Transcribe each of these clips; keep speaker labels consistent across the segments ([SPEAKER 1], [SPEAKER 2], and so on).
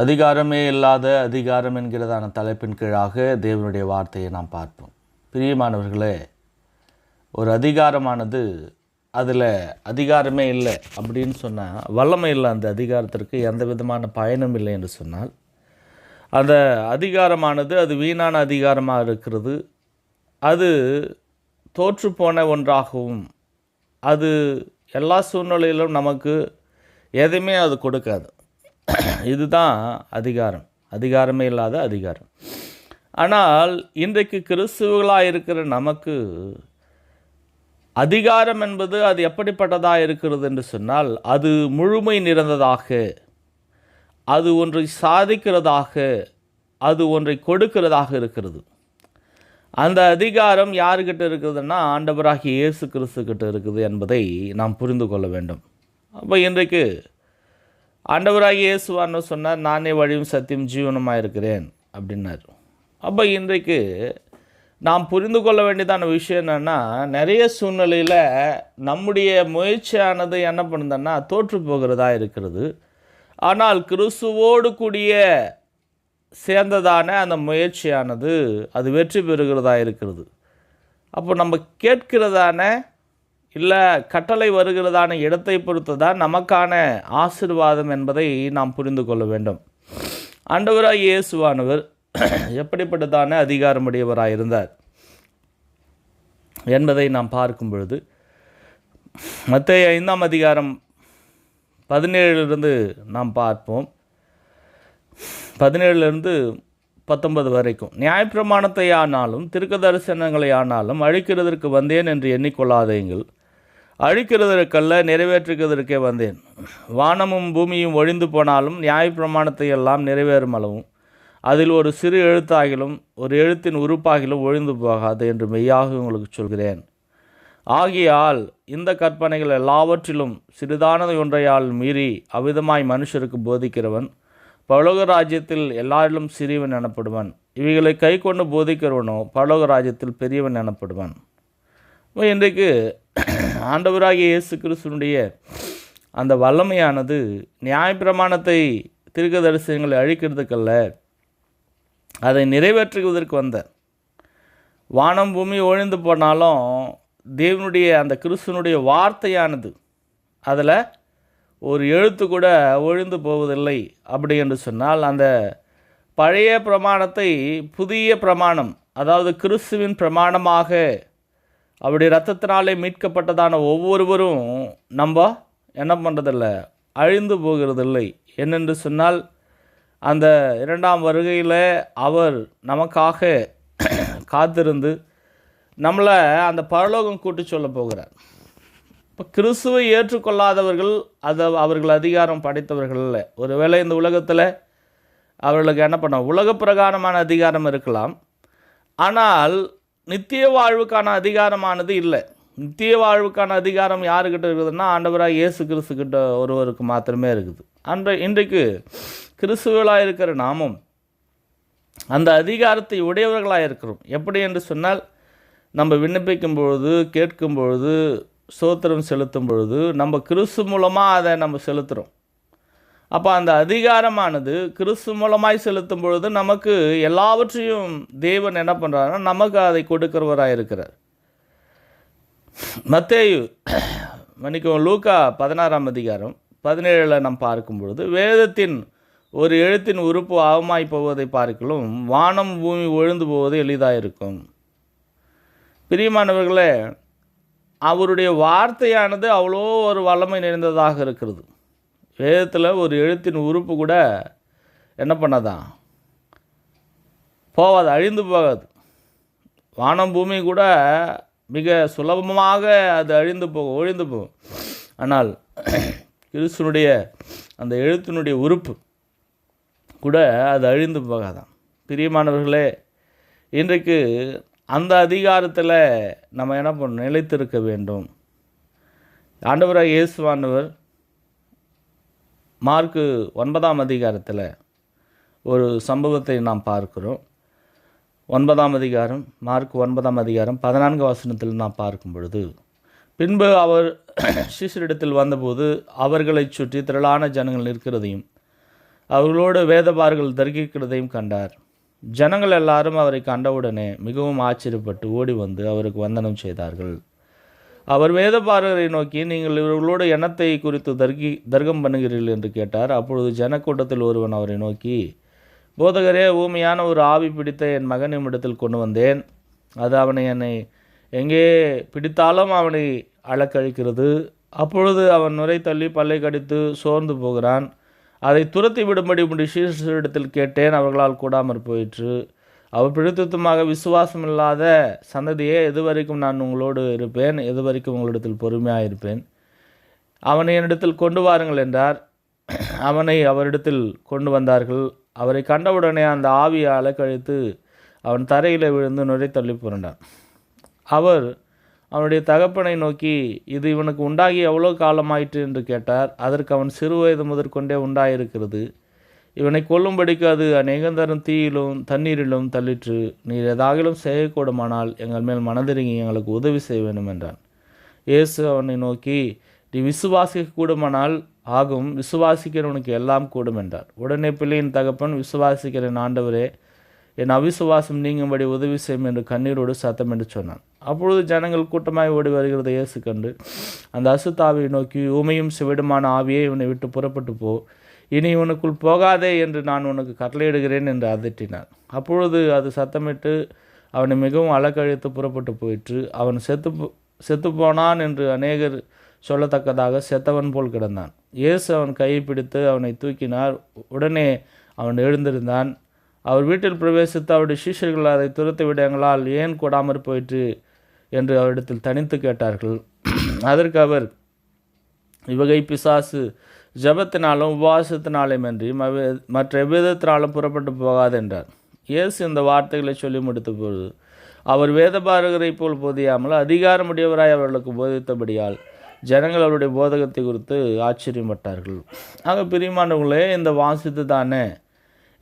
[SPEAKER 1] அதிகாரமே இல்லாத அதிகாரம் என்கிறதான தலைப்பின் கீழாக தேவனுடைய வார்த்தையை நாம் பார்ப்போம். பிரியமானவர்களே ஒரு அதிகாரமானது அதில் அதிகாரமே இல்லை அப்படின்னு சொன்னால் வல்லமை இல்லை அந்த அதிகாரத்திற்கு எந்த விதமான பயனும் இல்லை என்று சொன்னால் அந்த அதிகாரமானது அது வீணான அதிகாரமாக இருக்கிறது. அது தோற்றுப்போன ஒன்றாகவும் அது எல்லா சூழ்நிலையிலும் நமக்கு எதையுமே அது கொடுக்காது. இதுதான் அதிகாரம். அதிகாரமே இல்லாத அதிகாரம். ஆனால் இன்றைக்கு கிறிஸ்துவர்களாக இருக்கிற நமக்கு அதிகாரம் என்பது அது எப்படிப்பட்டதாக இருக்கிறது என்று சொன்னால் அது முழுமை நிறைந்ததாக அது ஒன்றை சாதிக்கிறதாக அது ஒன்றை கொடுக்கிறதாக இருக்கிறது. அந்த அதிகாரம் யாருக்கிட்ட இருக்குதுன்னா ஆண்டவராகிய இயேசு கிறிஸ்து கிட்ட இருக்குது என்பதை நாம் புரிந்து கொள்ள வேண்டும். அப்போ இன்றைக்கு ஆண்டவராகிய இயேசுவான்னு சொன்னார் நானே வழியும் சத்தியம் ஜீவனமாக இருக்கிறேன் அப்படின்னார். அப்போ இன்றைக்கு நாம் புரிந்து கொள்ள வேண்டியதான விஷயம் என்னென்னா நிறைய சூழ்நிலையில் நம்முடைய முயற்சியானது என்ன பண்ணுதுன்னா தோற்று போகிறதா இருக்கிறது. ஆனால் கிறிஸ்துவோடு கூடிய சேர்ந்ததான அந்த முயற்சியானது அது வெற்றி பெறுகிறதா இருக்கிறது. அப்போ நம்ம கேட்கிறதான இல்லை கட்டளை வருகிறதான இடத்தை பொறுத்து தான் நமக்கான ஆசிர்வாதம் என்பதை நாம் புரிந்து கொள்ள வேண்டும். ஆண்டவராக இயேசுவானவர் எப்படிப்பட்டதான அதிகாரமுடையவராக இருந்தார் என்பதை நாம் பார்க்கும் பொழுது மத்திய ஐந்தாம் அதிகாரம் பதினேழிலிருந்து நாம் பார்ப்போம். பதினேழுலேருந்து பத்தொன்பது வரைக்கும் நியாயப்பிரமாணத்தை ஆனாலும் திருக்க தரிசனங்களை ஆனாலும் அழிக்கிறதற்கு வந்தேன் என்று எண்ணிக்கொள்ளாதீங்கள் அழிக்கிறதற்கல்ல நிறைவேற்றுகிறதற்கே வந்தேன். வானமும் பூமியும் ஒழிந்து போனாலும் நியாயப்பிரமாணத்தை எல்லாம் நிறைவேறும் அளவும். அதில் ஒரு சிறு எழுத்தாகிலும் ஒரு எழுத்தின் உறுப்பாகிலும் ஒழிந்து போகாது என்று மெய்யாக உங்களுக்கு சொல்கிறேன். ஆகியால் இந்த கற்பனைகள் எல்லாவற்றிலும் சிறிதானது ஒன்றையால் மீறி அவ்விதமாய் மனுஷருக்கு போதிக்கிறவன் பரலோக ராஜ்யத்தில் எல்லாரிலும் சிறியவன் எனப்படுவன். இவைகளை கை கொண்டு போதிக்கிறவனோ பரலோக ராஜ்யத்தில் பெரியவன் எனப்படுவன். இன்றைக்கு ஆண்டவராகிய இயேசு கிறிஸ்துனுடைய அந்த வல்லமையானது நியாயப்பிரமாணத்தை திருக்க தரிசனங்களை அழிக்கிறதுக்கல்ல அதை நிறைவேற்றுவதற்கு வந்த. வானம் பூமி ஒழிந்து போனாலும் தேவனுடைய அந்த கிறிஸ்துனுடைய வார்த்தையானது அதில் ஒரு எழுத்து கூட ஒழிந்து போவதில்லை அப்படி என்று சொன்னால் அந்த பழைய பிரமாணத்தை புதிய பிரமாணம் அதாவது கிறிஸ்துவின் பிரமாணமாக அப்படி ரத்தத்தினாலே மீட்கப்பட்டதான ஒவ்வொருவரும் நம்ம என்ன பண்ணுறதில்ல அழிந்து போகிறதில்லை. என்னென்று சொன்னால் அந்த இரண்டாம் வருகையில் அவர் நமக்காக காத்திருந்து நம்மளை அந்த பரலோகம் கூட்டி சொல்ல போகிறார். இப்போ கிறிஸ்துவை ஏற்றுக்கொள்ளாதவர்கள் அதை அவர்கள் அதிகாரம் படைத்தவர்கள் இல்லை ஒருவேளை இந்த உலகத்தில் அவர்களுக்கு என்ன பண்ண உலக பிரகாரமான அதிகாரம் இருக்கலாம். ஆனால் நித்திய வாழ்வுக்கான அதிகாரமானது இல்லை. நித்திய வாழ்வுக்கான அதிகாரம் யாருக்கிட்ட இருக்குதுன்னா ஆண்டவராக இயேசு கிறிஸ்து கிட்ட ஒருவருக்கு மாத்திரமே இருக்குது. அன்ற இன்றைக்கு கிறிஸ்துவலாக இருக்கிற நாமும் அந்த அதிகாரத்தை உடையவர்களாக இருக்கிறோம். எப்படி என்று சொன்னால் நம்ம விண்ணப்பிக்கும் பொழுது கேட்கும் பொழுது சோத்திரம் செலுத்தும் பொழுது நம்ம கிறிஸ்து மூலமாக அதை நம்ம செலுத்துகிறோம் அப்போ அந்த அதிகாரமானது கிறிஸ்து மூலமாய் செலுத்தும் பொழுது நமக்கு எல்லாவற்றையும் தேவன் என்ன பண்ணுறாருன்னா நமக்கு அதை கொடுக்கிறவராக இருக்கிறார். மத்தேயு மன்னிக்கவும் லூக்கா பதினாறாம் அதிகாரம் பதினேழில் நாம் பார்க்கும் பொழுது வேதத்தின் ஒரு எழுத்தின் உறுப்பு ஆகமாய் போவதை பார்க்கலும் வானம் பூமி ஒழுந்து போவது எளிதாக இருக்கும். பிரியமானவர்களே அவருடைய வார்த்தையானது அவ்வளோ ஒரு வல்லமை நிறைந்ததாக இருக்கிறது. வேதத்தில் ஒரு எழுத்தின் உறுப்பு கூட என்ன பண்ணாதான்? போகாது அழிந்து போகாது. வானம் பூமி கூட மிக சுலபமாக அது அழிந்து போகும் ஒழிந்து போகும். ஆனால் கிறிஸ்துனுடைய அந்த எழுத்தினுடைய உறுப்பு கூட அது அழிந்து போகாதான். பிரியமானவர்களே இன்றைக்கு அந்த அதிகாரத்தில் நம்ம என்ன பண்ணணும்? நிலைத்திருக்க வேண்டும். ஆண்டவராக இயேசுவானவர் மார்க்கு ஒன்பதாம் அதிகாரத்தில் ஒரு சம்பவத்தை நாம் பார்க்கிறோம். ஒன்பதாம் அதிகாரம் மார்க் ஒன்பதாம் அதிகாரம் பதினான்கு வசனத்தில் நாம் பார்க்கும் பொழுது பின்பு அவர் சீசரிடத்தில் வந்தபோது அவர்களைச் சுற்றி திரளான ஜனங்கள் நிற்கிறதையும் அவர்களோடு வேதபார்கள் தர்கிக்கிறதையும் கண்டார். ஜனங்கள் எல்லாரும் அவரை கண்டவுடனே மிகவும் ஆச்சரியப்பட்டு ஓடி வந்து அவருக்கு வந்தனம் செய்தார்கள். அவர் வேதபாரகரை நோக்கி நீங்கள் இவர்களோட எண்ணத்தை குறித்து தர்கி தர்க்கம் பண்ணுகிறீர்கள் என்று கேட்டார். அப்பொழுது ஜனக்கூட்டத்தில் ஒருவன் அவரை நோக்கி போதகரே ஊமையான ஒரு ஆவி பிடித்த என் மகன் இடத்தில் கொண்டு வந்தேன். அது அவனை என்னை எங்கே பிடித்தாலும் அவனை அளக்கழிக்கிறது அப்பொழுது அவன் நுரை தள்ளி பல்லை கடித்து சோர்ந்து போகிறான். அதை துரத்தி விடும்படி உடைய சீசரிடத்தில் கேட்டேன். அவர்களால் கூடாமற் போயிற்று. அவர் பிடித்தத்துமாக விசுவாசம் இல்லாத சந்ததியே எதுவரைக்கும் நான் உங்களோடு இருப்பேன் எதுவரைக்கும் உங்களிடத்தில் பொறுமையாக இருப்பேன் அவனை என்னிடத்தில் கொண்டு வாருங்கள் என்றார். அவனை அவரிடத்தில் கொண்டு வந்தார்கள். அவரை கண்டவுடனே அந்த ஆவியை அலக்கழித்து அவன் தரையில் விழுந்து நுழை தள்ளி புரண்டான். அவர் அவனுடைய தகப்பனை நோக்கி இது இவனுக்கு உண்டாகி எவ்வளோ காலமாயிற்று? என்று கேட்டார். அதற்கு அவன் சிறு வயது முதற்கொண்டே உண்டாயிருக்கிறது. இவனை கொல்லும்படிக்கு அது அநேகந்தரும் தீயிலும் தண்ணீரிலும் தள்ளிற்று. நீர் எதாகிலும் செய்யக்கூடுமானால் எங்கள் மேல் மனதிறங்கி எங்களுக்கு உதவி செய்ய வேண்டும் என்றான். இயேசு அவனை நோக்கி நீ விசுவாசிக்க கூடுமானால் ஆகும். விசுவாசிக்கிறவனுக்கு எல்லாம் கூடும் என்றார். உடனே பிள்ளையின் தகப்பன் விசுவாசிக்கிறேன் ஆண்டவரே என் அவிசுவாசம் நீங்கும்படி உதவி செய்யும் என்று கண்ணீரோடு சத்தம் என்று சொன்னான். அப்பொழுது ஜனங்கள் கூட்டமாய் ஓடி வருகிறது இயேசு கண்டு அந்த அசுத்தாவியை நோக்கி உமையும் சிவிடுமான ஆவியே இவனை விட்டு புறப்பட்டு போ. இனி உனக்குள் போகாதே என்று நான் உனக்கு கட்டளையிடுகிறேன் என்று அதட்டினான் அப்பொழுது அது சத்தமிட்டு அவனை மிகவும் அலக்கழித்து புறப்பட்டு போயிற்று. அவன் செத்து செத்துப்போனான் என்று அநேகர் சொல்லத்தக்கதாக செத்தவன் போல் கிடந்தான். இயேசு அவன் கையை பிடித்து அவனை தூக்கினார். உடனே அவன் எழுந்திருந்தான். அவர் வீட்டில் பிரவேசித்து அவருடைய சீஷர்கள் அதை துரத்து எங்களால் ஏன் கூடாமற் போயிற்று என்று அவரிடத்தில் தனித்து கேட்டார்கள். அதற்கு அவர் இவ்வகை பிசாசு ஜெபத்தினாலும் உபவாசத்தினாலும் அன்றி மற்ற எவ்விதத்தினாலும் புறப்பட்டு போகாது என்றார். இயேசு இந்த வார்த்தைகளை சொல்லி முடித்த பொழுது அவர் வேதபாரகரை போல் போதியாமல் அதிகாரமுடையவராய் அவர்களுக்கு போதித்தபடியால் ஜனங்கள் அவருடைய போதகத்தை குறித்து ஆச்சரியப்பட்டார்கள். ஆக பிரியமானவங்களே இந்த வாசித்து தானே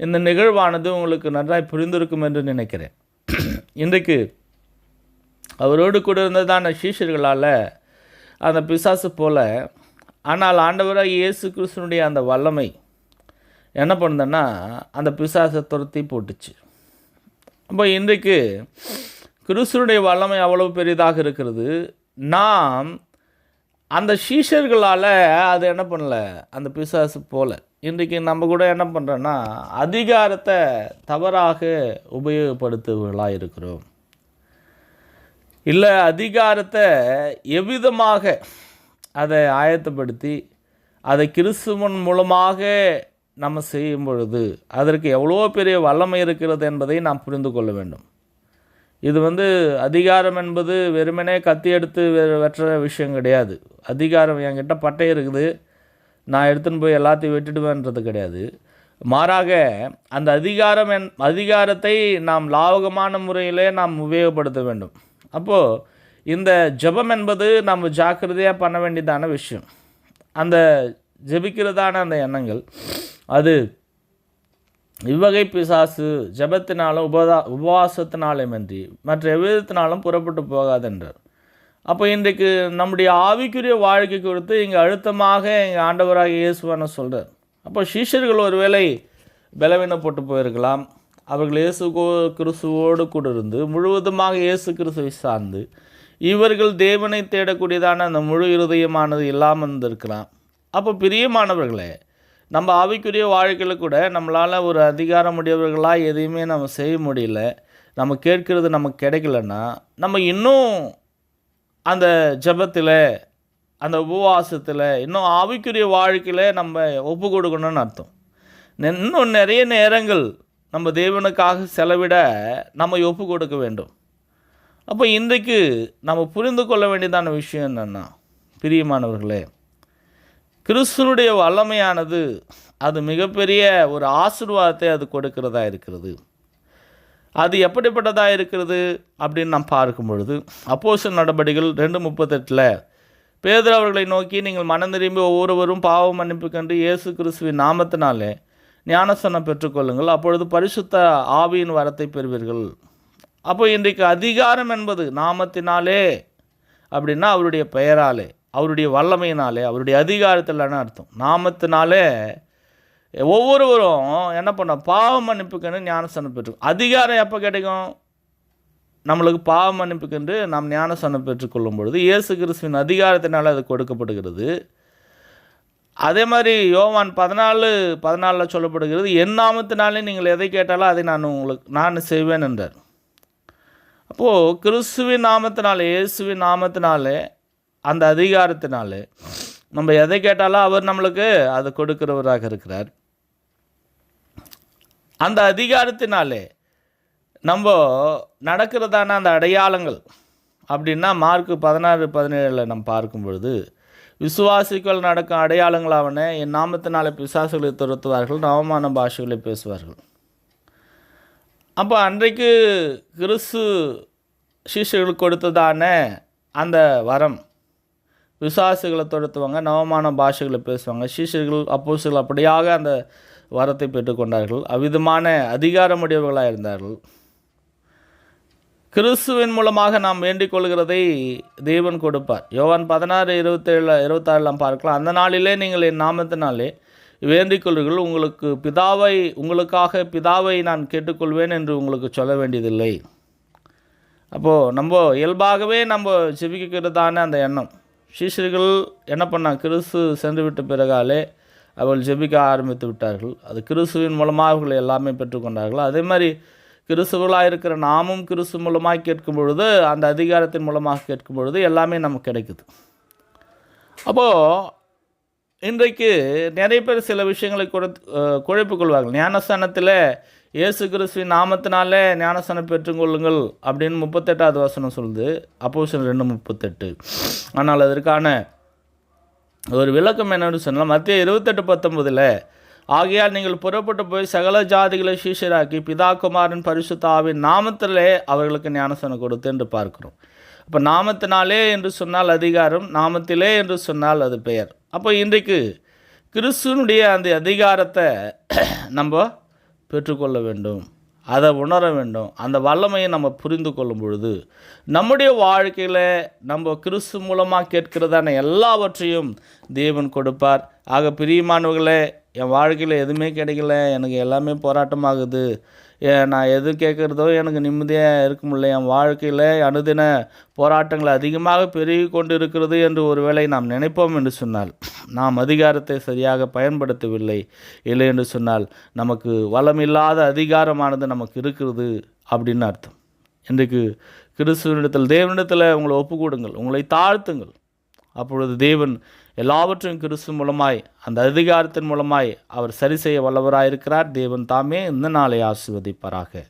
[SPEAKER 1] இந்த நிகழ்வானது உங்களுக்கு நன்றாய் புரிந்திருக்கும் என்று நினைக்கிறேன். இன்றைக்கு அவரோடு கூட இருந்ததான சீஷர்களால் அந்த பிசாசு போல ஆனால் ஆண்டவராக இயேசு கிறிஸ்தனுடைய அந்த வல்லமை என்ன பண்ணுதுன்னா அந்த பிசாசை துரத்தி போட்டுச்சு. அப்போ இன்றைக்கு கிறிஸ்துனுடைய வல்லமை அவ்வளவு பெரிதாக இருக்கிறது. நாம் அந்த சீஷர்களால் அது என்ன பண்ணல அந்த பிசாசு போல. இன்றைக்கு நம்ம கூட என்ன பண்ணுறோன்னா அதிகாரத்தை தவறாக உபயோகப்படுத்துவர்களாக இருக்கிறோம் இல்லை அதிகாரத்தை எவ்விதமாக அதை ஆயத்தப்படுத்தி அதை கிறிஸ்துவன் மூலமாக நம்ம செய்யும் பொழுது அதற்கு எவ்வளோ பெரிய வல்லமை இருக்கிறது என்பதை நாம் புரிந்து கொள்ள வேண்டும். இது வந்து அதிகாரம் என்பது வெறுமனே கத்தி எடுத்து வெ- விஷயம் கிடையாது. அதிகாரம் என்கிட்ட பட்டை இருக்குது. நான் எடுத்துன்னு போய் எல்லாத்தையும் வெட்டிடுவேன்றது கிடையாது. மாறாக அந்த அதிகாரம் என் அதிகாரத்தை நாம் லாவகமான முறையிலே நாம் உபயோகப்படுத்த வேண்டும். அப்போது இந்த ஜெபம் என்பது நம்ம ஜாக்கிரதையாக பண்ண வேண்டியதான விஷயம். அந்த ஜெபிக்கிறதான அந்த எண்ணங்கள் அது இவ்வகை பிசாசு ஜெபத்தினாலும் உபதா உபவாசத்தினாலுமின்றி மற்ற எவ்விதத்தினாலும் புறப்பட்டு போகாதென்றார். அப்போ இன்றைக்கு நம்முடைய ஆவிக்குரிய வாழ்க்கை குறித்து இங்கே அழுத்தமாக எங்கள் ஆண்டவராக இயேசுவான சொல்கிறார் அப்போ சீஷர்கள் ஒருவேளை பலவீனப்பட்டு போயிருக்கலாம். அவர்கள் இயேசு கோ- கிறிஸ்துவோடு கூட இருந்து முழுவதுமாக இயேசு கிறிஸ்துவை சார்ந்து இவர்கள் தேவனை தேடக்கூடியதான அந்த முழு இருதயமானது இல்லாமல் இருந்திருக்கலாம் அப்போ பிரியமானவர்களே நம்ம ஆவிக்குரிய வாழ்க்கையில் கூட நம்மளால் ஒரு அதிகாரமுடையவர்களாக எதையுமே நம்ம செய்ய முடியல. நம்ம கேட்கறது நமக்கு கிடைக்கலன்னா நம்ம இன்னும் அந்த ஜெபத்தில் அந்த உபவாசத்தில் இன்னும் ஆவிக்குரிய வாழ்க்கையில் நம்ம ஒப்பு கொடுக்கணும்னு அர்த்தம். இன்னும் நிறைய நேரங்கள் நம்ம தேவனுக்காக செலவிட நம்ம ஒப்பு கொடுக்க வேண்டும். அப்போ இன்றைக்கு நம்ம புரிந்து கொள்ள வேண்டியதான விஷயம் என்னென்னா பிரியமானவர்களே கிறிஸ்துனுடைய வல்லமையானது அது மிகப்பெரிய ஒரு ஆசீர்வாதத்தை அது கொடுக்கிறதா இருக்கிறது. அது எப்படிப்பட்டதாக இருக்கிறது அப்படின்னு நாம் பார்க்கும் பொழுது அப்போஸ்தலர் நடபடிகள் ரெண்டு முப்பத்தெட்டில் பேதர் அவர்களை நோக்கி நீங்கள் மனம் திரும்பி ஒவ்வொருவரும் பாவ மன்னிப்பு கண்டு இயேசு கிறிஸ்துவின் நாமத்தினாலே ஞானசனம் பெற்றுக்கொள்ளுங்கள். அப்பொழுது பரிசுத்த ஆவியின் வரத்தை பெறுவீர்கள். அப்போ இன்றைக்கு அதிகாரம் என்பது நாமத்தினாலே அப்படின்னா அவருடைய பெயராலே அவருடைய வல்லமையினாலே அவருடைய அதிகாரத்தில்னு அர்த்தம். நாமத்தினாலே ஒவ்வொருவரும் என்ன பண்ண பாவ மன்னிப்புக்குன்னு ஞானஸ்தானம் பெற்று அதிகாரம் எப்போ கிடைக்கும்? நம்மளுக்கு பாவ மன்னிப்புக்கென்று நாம் ஞானஸ்தானம் பெற்றுக்கொள்ளும் பொழுது இயேசு கிறிஸ்துவின் அதிகாரத்தினால் அது கொடுக்கப்படுகிறது. அதே மாதிரி யோவான் பதினாலு பதினாலில் சொல்லப்படுகிறது என் நாமத்தினாலே நீங்கள் எதை கேட்டாலும் அதை நான் உங்களுக்கு நான் செய்வேன் என்றார். அப்போது கிறிஸ்துவின் நாமத்தினாலே இயேசுவின் நாமத்தினாலே அந்த அதிகாரத்தினாலே நம்ம எதை கேட்டாலும் அவர் நம்மளுக்கு அதை கொடுக்கிறவராக இருக்கிறார். அந்த அதிகாரத்தினாலே நம்ம நடக்கிறதான அந்த அடையாளங்கள் அப்படின்னா மார்க் பதினாறு பதினேழில் நம்ம பார்க்கும் பொழுது விசுவாசிகள் நடக்கும் அடையாளங்களாவன என் நாமத்தினாலே பிசாசுகளை துரத்துவார்கள் நவமான பாஷைகளை பேசுவார்கள். அப்போ அன்றைக்கு கிறிஸ்து சீஷர்களுக்கு கொடுத்ததான அந்த வரம். விசுவாசிகளை தொடுத்துவாங்க நவமான பாஷைகளை பேசுவாங்க. சீஷர்கள் அப்போசுகள் அப்படியாக அந்த வரத்தை பெற்றுக்கொண்டார்கள். அவ்விதமான அதிகாரமுடையவர்களாக இருந்தார்கள். கிறிஸ்துவின் மூலமாக நாம் வேண்டிக் கொள்கிறதை தேவன் கொடுப்பார். யோவான் பதினாறு இருபத்தேழு இருபத்தாறுலாம் பார்க்கலாம். அந்த நாளிலே நீங்கள் என் நாமத்தினாலே வேண்டிக் உங்களுக்கு பிதாவை உங்களுக்காக பிதாவை நான் கேட்டுக்கொள்வேன் என்று உங்களுக்கு சொல்ல வேண்டியதில்லை. அப்போது நம்ம இயல்பாகவே நம்ம ஜெபிக்கிறதான அந்த எண்ணம். சீஷர்கள் என்ன பண்ணால் கிறிஸ்து சென்று விட்ட பிறகாலே அவர்கள் ஜெபிக்க ஆரம்பித்து விட்டார்கள். அது கிறிஸ்துவின் மூலமாக அவர்கள் எல்லாமே பெற்றுக்கொண்டார்கள் அதே மாதிரி கிறிஸ்துவர்களாக இருக்கிற நாமும் கிறிஸ்து மூலமாக கேட்கும் பொழுது அந்த அதிகாரத்தின் மூலமாக கேட்கும் பொழுது எல்லாமே நமக்கு கிடைக்குது. அப்போது இன்றைக்கு நிறைய பேர் சில விஷயங்களை குறை குழப்பிக் கொள்வார்கள். ஞானஸ்தானத்தில் இயேசு கிறிஸ்துவின் நாமத்தினாலே ஞானஸ்தானம் பெற்றுக்கொள்ளுங்கள் அப்படின்னு முப்பத்தெட்டாவது வசனம் சொல்லுது. அப்போசன் ரெண்டு முப்பத்தெட்டு. ஆனால் அதற்கான ஒரு விளக்கம் என்னன்னு சொன்னால் மத்திய இருபத்தெட்டு பத்தொன்பதில் ஆகையால் நீங்கள் புறப்பட்டு போய் சகல ஜாதிகளை சீஷராக்கி பிதா குமாரன் பரிசுத்தாவின் நாமத்திலே அவர்களுக்கு ஞானசனம் கொடுத்து என்று பார்க்கிறோம். அப்போ நாமத்தினாலே என்று சொன்னால் அதிகாரம் நாமத்திலே என்று சொன்னால் அது பெயர். அப்போ இன்றைக்கு கிறிஸ்துவனுடைய அந்த அதிகாரத்தை நம்ம பெற்றுக்கொள்ள வேண்டும் அதை உணர வேண்டும். அந்த வல்லமையை நம்ம புரிந்து கொள்ளும் பொழுது நம்முடைய வாழ்க்கையில் நம்ம கிறிஸ்து மூலமாக கேட்கிறதான எல்லாவற்றையும் தேவன் கொடுப்பார். ஆக பிரியமானவர்களே என் வாழ்க்கையில் எதுவுமே கிடைக்கல எனக்கு எல்லாமே போராட்டமாகுது. நான் எது கேட்குறதோ எனக்கு நிம்மதியாக இருக்க முடியல என் வாழ்க்கையில் அனுதின போராட்டங்கள் அதிகமாக பெருகி கொண்டு இருக்கிறது என்று ஒருவேளை நாம் நினைப்போம் என்று சொன்னால் நாம் அதிகாரத்தை சரியாக பயன்படுத்தவில்லை. இல்லை என்று சொன்னால் நமக்கு வளமில்லாத அதிகாரமானது நமக்கு இருக்கிறது அப்படின்னு அர்த்தம். இன்றைக்கு கிறிஸ்துவனிடத்தில் தேவனிடத்தில் உங்களை ஒப்புக்கூடுங்கள் உங்களை தாழ்த்துங்கள். அப்பொழுது தேவன் எல்லாவற்றையும் கிறிஸ்து மூலமாய் அந்த அதிகாரத்தின் மூலமாய் அவர் சரி செய்ய வல்லவராயிருக்கிறார். தேவன் தாமே இந்த நாளை ஆசிர்வதிப்பாராக.